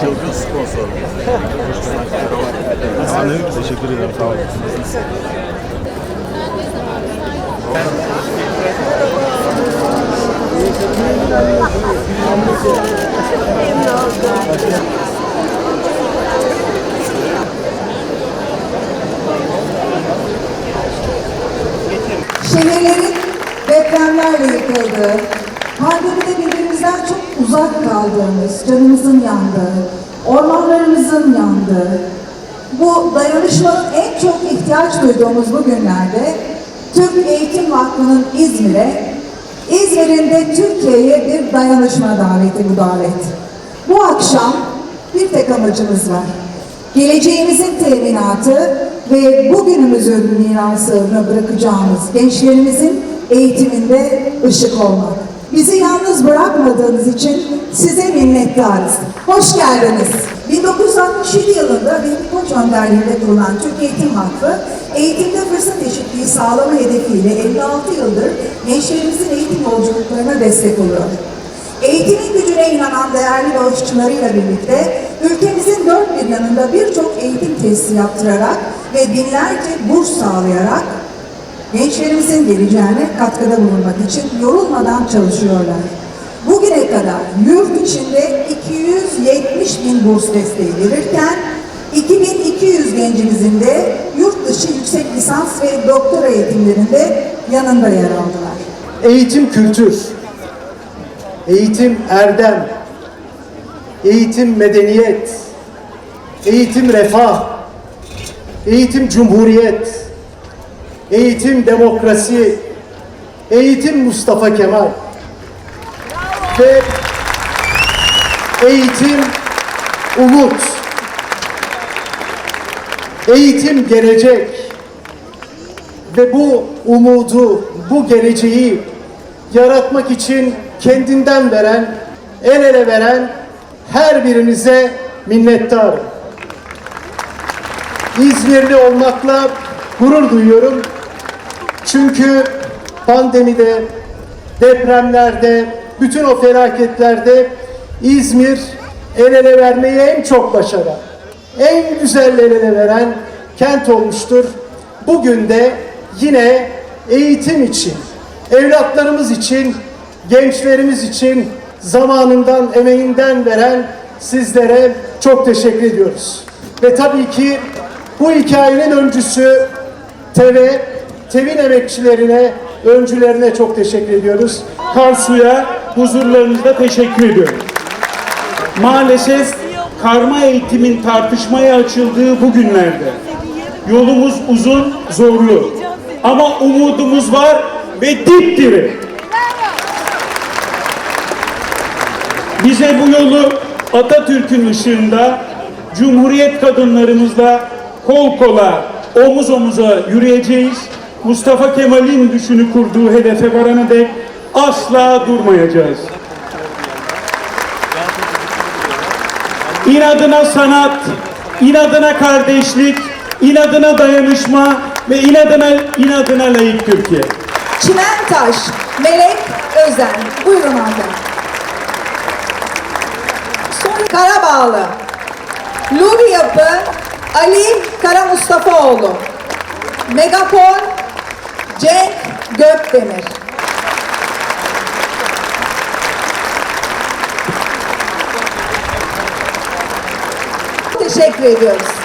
Çılgın sponsor. Teşekkür ederim. Sağ olun. Şehirlerin depremlerle yıkıldığı, pandemide birbirimizden çok uzak kaldığımız, canımızın yandığı, ormanlarımızın yandığı, bu dayanışmanın en çok ihtiyaç duyduğumuz bu günlerde Türk Eğitim Vakfı'nın İzmir'e, İzmir'in de Türkiye'ye bir dayanışma daveti bu davet. Bu akşam bir tek amacımız var. Geleceğimizin teminatı ve bugünümüzün mirasını bırakacağımız gençlerimizin eğitiminde ışık olmak. Bizi yalnız bırakmadığınız için size minnettarız. Hoş geldiniz. 1967 yılında Vehbi Koç önderliğinde kurulan Türk Eğitim Vakfı, eğitimde fırsat eşitliği sağlama hedefiyle 56 yıldır gençlerimizin eğitim yolculuklarına destek oluyor. Eğitimin gücüne inanan değerli bağışçılarıyla birlikte ülkemizin dört bir yanında birçok eğitim tesisi yaptırarak ve binlerce burs sağlayarak gençlerimizin geleceğine katkıda bulunmak için yorulmadan çalışıyorlar. Bugüne kadar yurt içinde 270 bin burs desteği verirken 2200 gencimizin de yurt dışı yüksek lisans ve doktora eğitimlerinde yanında yer aldılar. Eğitim kültür, eğitim erdem, eğitim medeniyet, eğitim refah, eğitim cumhuriyet, eğitim demokrasi, eğitim Mustafa Kemal ve eğitim umut, eğitim gelecek ve bu umudu, bu geleceği yaratmak için kendinden veren, el ele veren her birinize minnettarım. İzmirli olmakla gurur duyuyorum. Çünkü pandemide, depremlerde, bütün o felaketlerde İzmir el ele vermeyi en çok başaran, en güzel el ele veren kent olmuştur. Bugün de yine eğitim için, evlatlarımız için, gençlerimiz için zamanından, emeğinden veren sizlere çok teşekkür ediyoruz. Ve tabii ki bu hikayenin öncüsü TEV'e, TEV'in emekçilerine, öncülerine çok teşekkür ediyoruz. Karsu'ya huzurlarınızda teşekkür ediyorum. Maalesef karma eğitimin tartışmaya açıldığı bu günlerde yolumuz uzun, zorlu. Ama umudumuz var ve dipdiri. Bize bu yolu Atatürk'ün ışığında Cumhuriyet kadınlarımızla kol kola, omuz omuza yürüyeceğiz. Mustafa Kemal'in düşünü kurduğu hedefe varana dek asla durmayacağız. İnadına sanat, inadına kardeşlik, inadına dayanışma ve inadına inadına layık Türkiye. Çimentaş, Melek Özen. Buyurun Hakan. Sonra Karabağlı. Luri Yapı, Ali Kara Mustafaoğlu. Megapol, Cenk Gökdemir. Teşekkür ediyoruz.